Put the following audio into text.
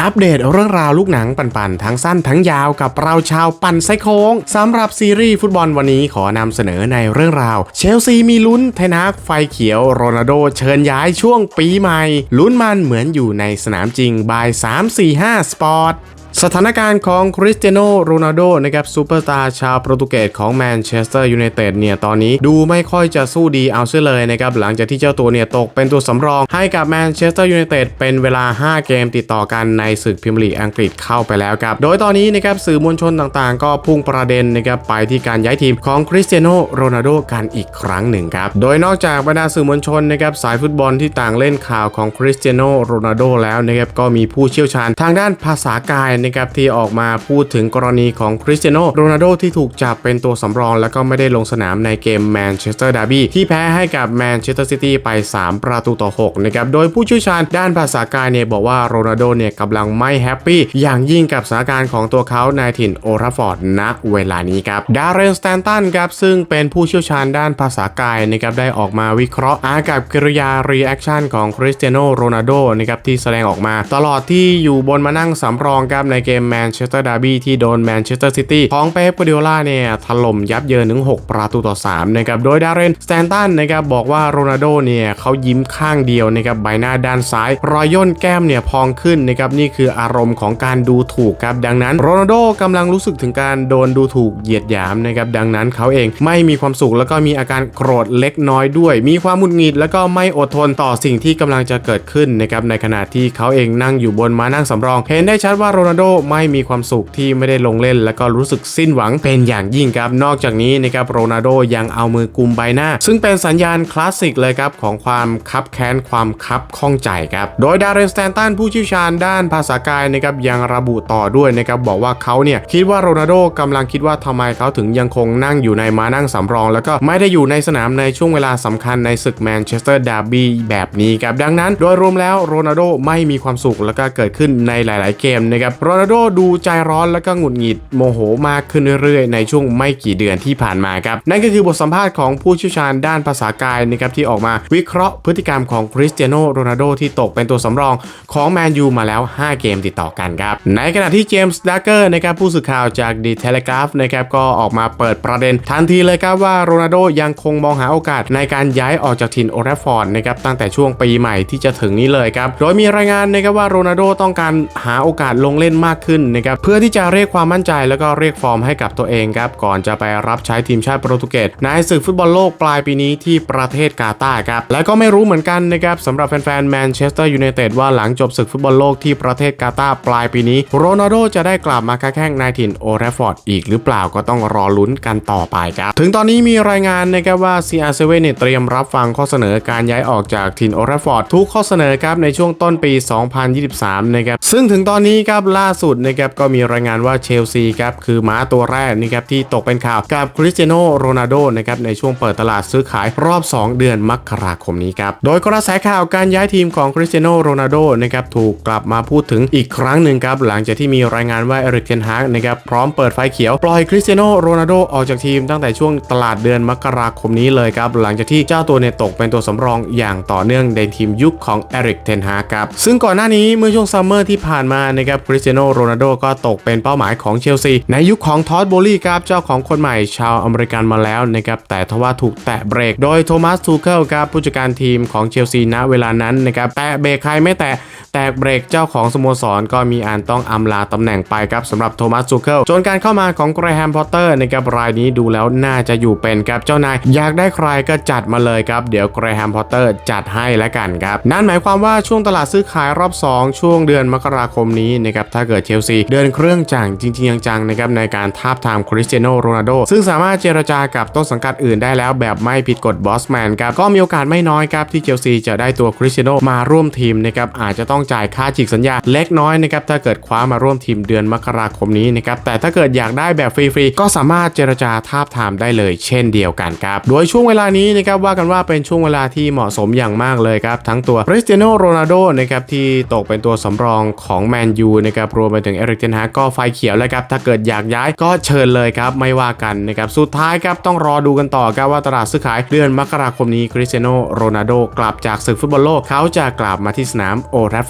อัปเดตเรื่องราวลูกหนังปันๆ ทั้งสั้นทั้งยาวกับเราชาวปันไซโค้งสำหรับซีรีส์ฟุตบอลวันนี้ขอนำเสนอในเรื่องราว เชลซีมีลุ้นไทนักไฟเขียวโรนัลโดเชิญย้ายช่วงปีใหม่ ลุ้นมันเหมือนอยู่ในสนามจริงบาย 345 สปอร์ต สถานการณ์ของคริสเตียโนโรนัลโดนะครับซูเปอร์สตาร์ชาวโปรตุเกสของแมนเชสเตอร์ยูไนเต็ดเนี่ยตอนนี้ดูไม่ค่อยจะสู้ดีเอาเสียเลยนะครับหลังจากที่เจ้าตัวเนี่ยตกเป็นตัวสำรองให้กับแมนเชสเตอร์ยูไนเต็ดเป็นเวลา 5 เกมติดต่อกันในศึกพรีเมียร์ลีกอังกฤษเข้าไปแล้วครับ โดยตอนนี้นะครับสื่อมวลชนต่างๆ ก็พุ่งประเด็นนะครับไปที่การย้ายทีมของคริสเตียโนโรนัลโดกันอีกครั้งหนึ่งครับโดยนอกจากบรรดาสื่อมวลชนนะครับสายฟุตบอลที่ต่างเล่นข่าวของคริสเตียโนโรนัลโดแล้วนะครับก็มีผู้เชี่ยวชาญทางด้านภาษากายนะครับที่ออกมาพูดถึงกรณีของคริสเตียโนโรนัลโดที่ถูกจับเป็นตัวสำรอง แล้วก็ไม่ได้ลงสนามในเกมแมนเชสเตอร์ดาร์บี้ที่แพ้ให้กับแมนเชสเตอร์ซิตี้ไป 3 ประตูต่อ6นะครับโดยผู้เชี่ยวชาญด้านภาษากายเนี่ยบอกว่าโรนัลโดเนี่ยกำลังไม่แฮปปี้อย่างยิ่งกับสถานการณ์ของตัวเขาในถิ่นโอราฟอร์ดณเวลานี้ครับดาร์เรนสแตนตันครับซึ่งเป็นผู้เชี่ยวชาญด้านภาษากายนะครับได้ออกมาวิเคราะห์อากับกิริยารีแอคชั่นของคริสเตียโนโรนัลโดนะครับที่แสดงออกมา ตลอดที่อยู่บนมานั่งสำรองครับในเกมแมนเชสเตอร์ดาร์บี้ที่โดนแมนเชสเตอร์ซิตี้ของเป๊ปกัวดิโอลาเนี่ยถล่มยับเยินถึง 6 ประตูต่อ3นะครับโดยดาร์เรนสแตนตันนะครับบอกว่าโรนัลโดเนี่ยเขายิ้มข้างเดียวนะครับใบหน้าด้านซ้าย รอยย่นแก้มเนี่ยพองขึ้นนะครับนี่คืออารมณ์ของการดูถูกครับดังนั้นโรนัลโดกำลังรู้สึกถึงการโดนดูถูกเหยียดหยามนะครับดังนั้นเขาเองไม่มีความสุขแล้วก็มีอาการโกรธเล็กน้อยด้วย มีความหงุดหงิดแล้วก็ไม่อดทนต่อสิ่งที่กำลังจะเกิดขึ้นนะครับในขณะที่เขาเองนั่งอยู่บนม้านั่งสำรอง เห็นได้ชัดว่าโรนัลโดไม่มีความสุขที่ไม่ได้ลงเล่น แล้วก็รู้สึกสิ้นหวังเป็นอย่างยิ่งครับนอกจากนี้นะครับโรนัลโดยังเอามือกุมใบหน้า ซึ่งเป็นสัญญาณคลาสสิกเลยครับของความคับแค้นความคับข้องใจครับโดยดาร์เรนสแตนตันผู้เชี่ยวชาญด้านภาษากายนะครับยังระบุต่อด้วยนะครับบอกว่าเขาเนี่ยคิดว่าโรนัลโดกำลังคิดว่าทำไมเขาถึงยังคงนั่งอยู่ในม้านั่งสำรอง แล้วก็ไม่ได้อยู่ในสนามในช่วงเวลาสำคัญในศึกแมนเชสเตอร์ดาร์บี้แบบนี้ครับดังนั้น โดยรวมแล้วโรนัลโดไม่มีความสุขแล้วก็เกิดขึ้นในหลาย ๆ เกมนะครับโรรนัลโดดูใจร้อนแล้วก็หงุดหงิดโมโหมากขึ้นเรื่อยๆ ในช่วงไม่กี่เดือนที่ผ่านมาครับ นั่นก็คือบทสัมภาษณ์ของผู้เชี่ยวชาญด้านภาษากายนะครับที่ออกมาวิเคราะห์พฤติกรรมของคริสเตียโนโรนัลโดที่ตกเป็นตัวสำรองของแมนยูมาแล้ว 5 เกมติดต่อกันครับ ในขณะที่เจมส์ดักเกอร์นะครับผู้สื่อข่าวจากดีเทเลกราฟนะครับก็ออกมาเปิดประเด็น ทันทีเลยครับว่าโรนัลโดยังคงมองหาโอกาสในการย้ายออกจากถิ่นโอแรฟอร์ดนะครับตั้งแต่ช่วงปีใหม่ที่จะถึงนี้เลยครับโดยมีรายงานนะครับว่าโรนัลโดต้องการหาโอกาสลงเล่นมากขึ้นนะครับเพื่อที่จะเรียกความมั่นใจแล้วก็เรียกฟอร์มให้กับตัวเองครับก่อนจะไปรับใช้ทีมชาติโปรตุเกสในศึกฟุตบอลโลกปลายปีนี้ที่ประเทศกาตาร์ครับและก็ไม่รู้เหมือนกันนะครับสำหรับแฟนๆแมนเชสเตอร์ยูไนเต็ดว่าหลังจบศึกฟุตบอลโลกที่ประเทศกาตาร์ปลายปีนี้โรนัลโดจะได้กลับมาค้าแข้งในถิ่นโอแรฟฟอร์ดอีกหรือเปล่าก็ต้องรอลุ้นกันต่อไปครับถึงตอนนี้มีรายงานนะครับว่า CR7 เนี่ยเตรียมรับฟังข้อเสนอการย้ายออกจากถิ่นโอแรฟอร์ดทุกข้อเสนอครับในช่วงต้นปี 2023 นะครับซึ่งถึงตอนนี้ครับล่าสุดนะครับก็มีรายงานว่าเชลซีครับคือม้าตัวแรกนะครับที่ตกเป็นข่าวกับคริสเตียโนโรนัลโดนะครับในช่วงเปิดตลาดซื้อขายรอบ 2 เดือนมกราคมนี้ครับโดยกระแสข่าวการย้ายทีมของคริสเตียโนโรนัลโดนะครับถูกกลับมาพูดถึงอีกครั้งหนึ่งครับหลังจากที่มีรายงานว่าเอริกเทนฮากนะครับพร้อมเปิดไฟเขียวปล่อยคริสเตียโนโรนัลโดออกจากทีมตั้งแต่ช่วงตลาดเดือนมกราคมนี้เลยครับหลังจากที่เจ้าตัวเนี่ยตกเป็นตัวสำรองอย่างต่อเนื่องในทีมยุคของเอริกเทนฮากครับซึ่งก่อนหน้านี้เมื่อช่วงซัมเมอร์ที่ผ่านมานะครับคริสเตียโนโรนัลโดก็ตกเป็นเป้าหมายของเชลซี ในยุคของทอตโบลี่ครับเจ้าของคนใหม่ชาวอเมริกันมาแล้วนะครับแต่ทว่าถูกแตะเบรก โดยโทมัสทูเคิลครับผู้จัดการทีมของเชลซีณเวลานั้นนะครับแตะเบรกใครไม่แตะ แตกเบรกเจ้าของสโมสรก็มีอันต้องอำลาตำแหน่งไปครับสำหรับโทมัสทูเคิลจนการเข้ามาของแกรแฮมพอตเตอร์นะครับรายนี้ดูแล้วน่าจะอยู่เป็นครับเจ้านาย อยากได้ใครก็จัดมาเลยครับ เดี๋ยวแกรแฮมพอตเตอร์จัดให้แล้วกันครับ นั่นหมายความว่าช่วงตลาดซื้อขายรอบ 2 ช่วงเดือนมกราคมนี้นะครับถ้าเกิดเชลซีเดินเครื่องจังจริงๆจังๆนะครับในการทาบทามคริสเตียโนโรนัลโดซึ่งสามารถเจรจากับต้นสังกัดอื่นได้แล้วแบบไม่ผิดกฎบอสแมนครับก็มีโอกาสไม่น้อยครับที่เชลซีจะได้ตัวคริสเตียโนมาร่วมทีมนะครับอาจจะต้องต้องจ่ายค่าฉีกสัญญาเล็กน้อยนะครับถ้าเกิดคว้ามาร่วมทีมเดือนมกราคมนี้นะครับแต่ถ้าเกิดอยากได้แบบฟรีๆก็สามารถเจรจาทาบทามได้เลยเช่นเดียวกันครับโดยช่วงเวลานี้นะครับว่ากันว่าเป็นช่วงเวลาที่เหมาะสมอย่างมากเลยครับทั้งตัวคริสเตียโนโรนัลโดนะครับที่ตกเป็นตัวสำรองของแมนยูนะครับรวมไปถึงเอริกเทนฮากก็ไฟเขียวแล้วครับถ้าเกิดอยากย้ายก็เชิญเลยครับไม่ว่ากันนะครับสุดท้ายครับต้องรอดูกันต่อครับว่าตลาดซื้อขายเดือนมกราคมนี้คริสเตียโนโรนัลโดกลับจากศึกฟุตบอลโลกเขาจะกลับมาที่สนามโอแทฟ